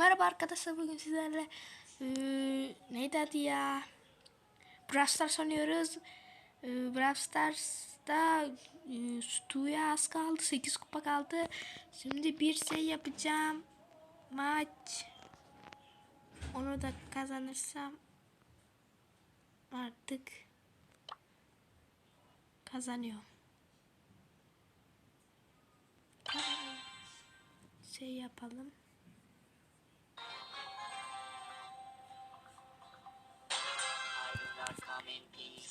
Merhaba arkadaşlar bugün sizlerle eee neydi adı ya? Brawl Stars oynuyoruz. Eee Brawl Stars'ta eee Stu'ya az kaldı. 8 kupa kaldı. Şimdi bir şey yapacağım. Maç. Onu da kazanırsam artık kazanıyorum. Şey yapalım.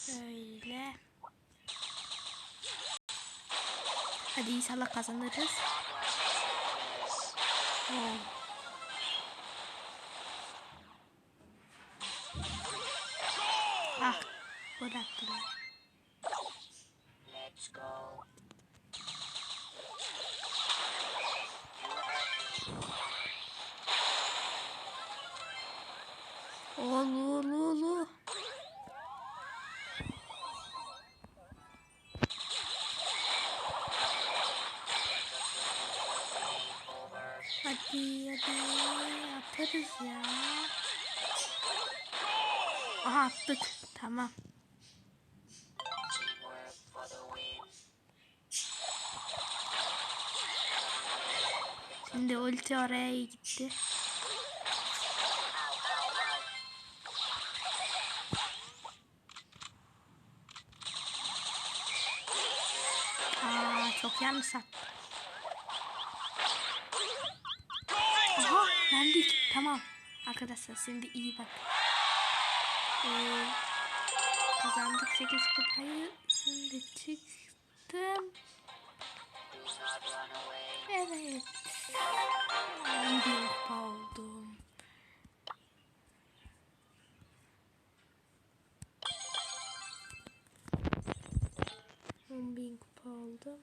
Şöyle. Hadi inşallah kazanırız. Oo. Ah, bıraktılar. Let's go. Olu, olu, olu. Hadi hadi yaparız ya. Aha attık. Tamam. Şimdi ulti oraya gitti. Aa çok yanlış attı. Aha yendik. Tamam. Arkadaşlar şimdi iyi bak. Ee, kazandık 8 kupayı. Şimdi çıktım. Evet. 10 bin kupa oldum. Bin kupa oldum.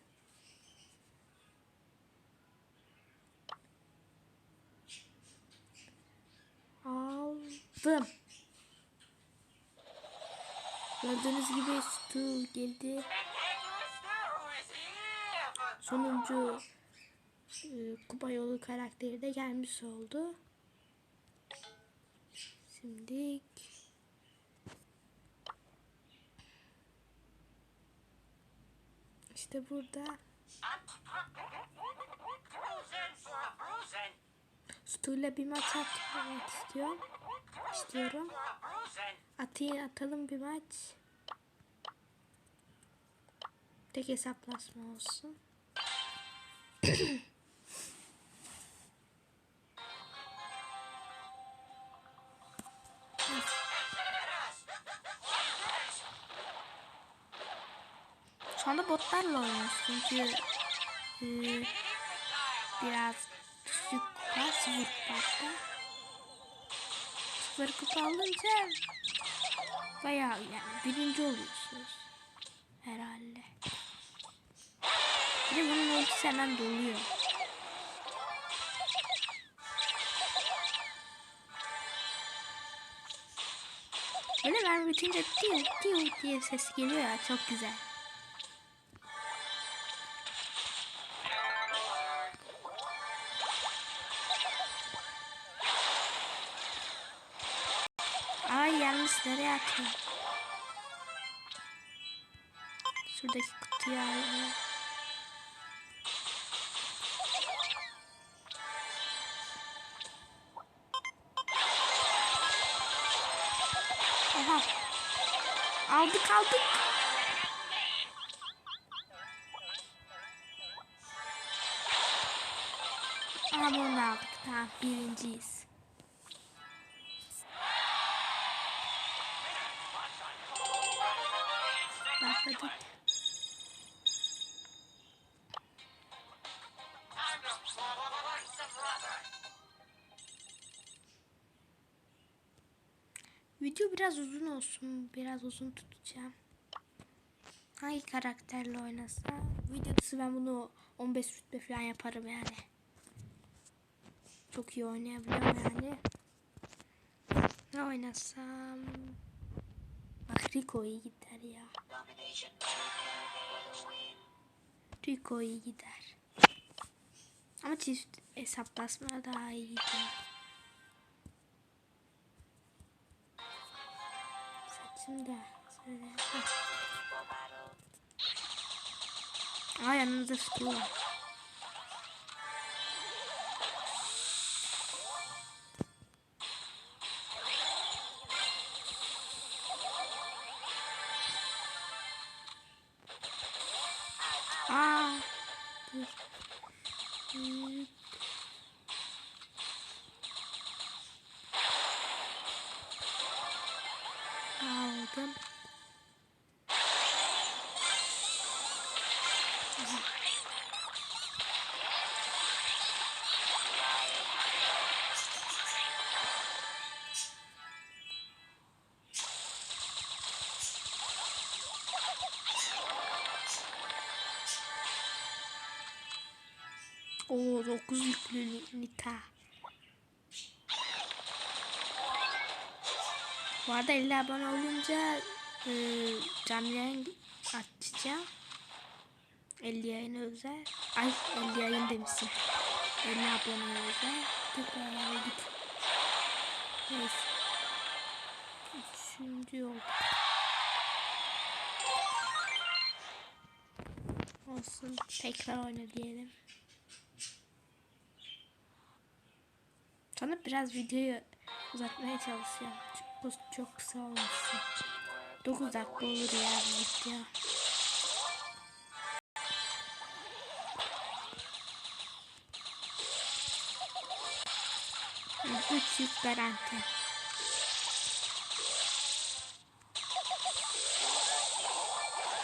Aldım. Gördüğünüz gibi Stu geldi. Sonuncu e, kupa yolu karakteri de gelmiş oldu. Şimdi işte burada Stu'yla bir maç atmak istiyorum. İstiyorum. Atayım atalım bir maç. Tek hesaplaşma olsun. Şu anda botlarla oynuyoruz çünkü e, biraz düşük kupa, sıfır kupa. Sıfır kupa alınca bayağı yani birinci oluyorsunuz herhalde. Bir de bunun ultisi hemen doluyor. Böyle ben bitince diyor diyor diye ses geliyor ya çok güzel. Nereye atıyor? Şuradaki kutuya alayım. Oha. Aldık aldık. Aha bunu aldık. Tamam birinciyiz. Başladık. Video biraz uzun olsun. Biraz uzun tutacağım. Hangi karakterle oynasa? Videosu ben bunu 15 rütbe falan yaparım yani. Çok iyi oynayabiliyorum yani. Ne oynasam? Bak Rico iyi gider ya. Rico iyi gider. Ama çift hesaplaşma daha iyi gider. Saçım da şöyle. Aa yanımızda su var. Mm-hmm. 9 yüklü Nita. Bu arada 50 abone olunca e, canlı yayın açacağım. 50 yayın özel. Ay 50 yayın demişim. 50 abone özel. Bayağı git. Neyse. Üçüncü oldu. Olsun. Tekrar oyna diyelim. Sonra biraz videoyu uzatmaya çalışıyorum. Çünkü bu çok kısa olmasın. 9 dakika olur ya bu video. Üç yük garanti.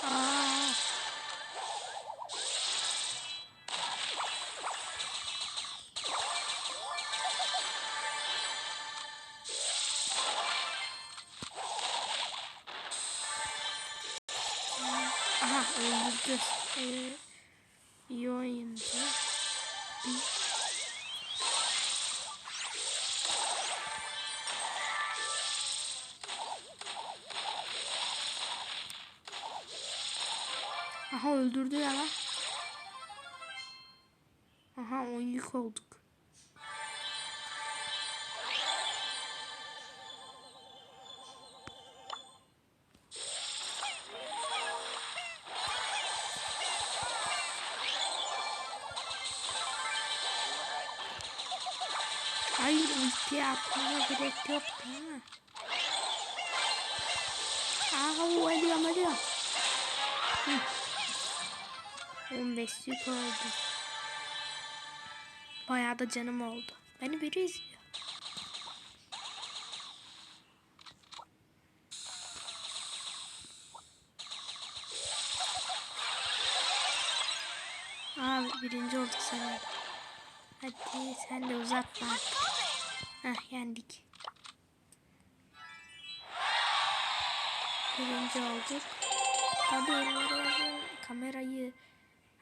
Aa. Aha öldürdü. Ee, iyi oyundu. Aha öldürdü ya. Aha on yük olduk. Hayır ulti atmama gerek yok değil mi? Aa ölüyorum ölüyorum. Hı. 15 yük oldu. Bayağı da canım oldu. Beni biri izliyor. Aa birinci olduk sanırım. Hadi sen de uzatma. Heh yendik. Birinci olduk. Tabii oraya kamerayı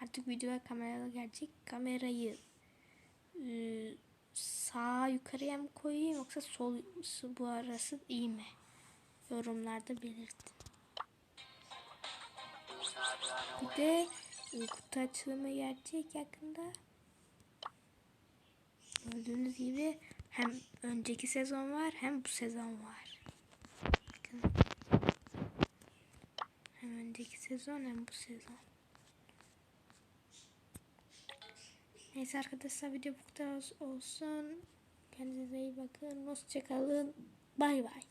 artık videoya kameralı gelecek. Kamerayı e, sağ yukarıya mı koyayım yoksa sol bu arası iyi mi? Yorumlarda belirtin. Bir de e, kutu açılımı gelecek yakında. Gördüğünüz gibi hem önceki sezon var hem bu sezon var. Bakın. Hem önceki sezon hem bu sezon. Neyse arkadaşlar video bu kadar olsun. Kendinize iyi bakın. Hoşçakalın. Bay bay.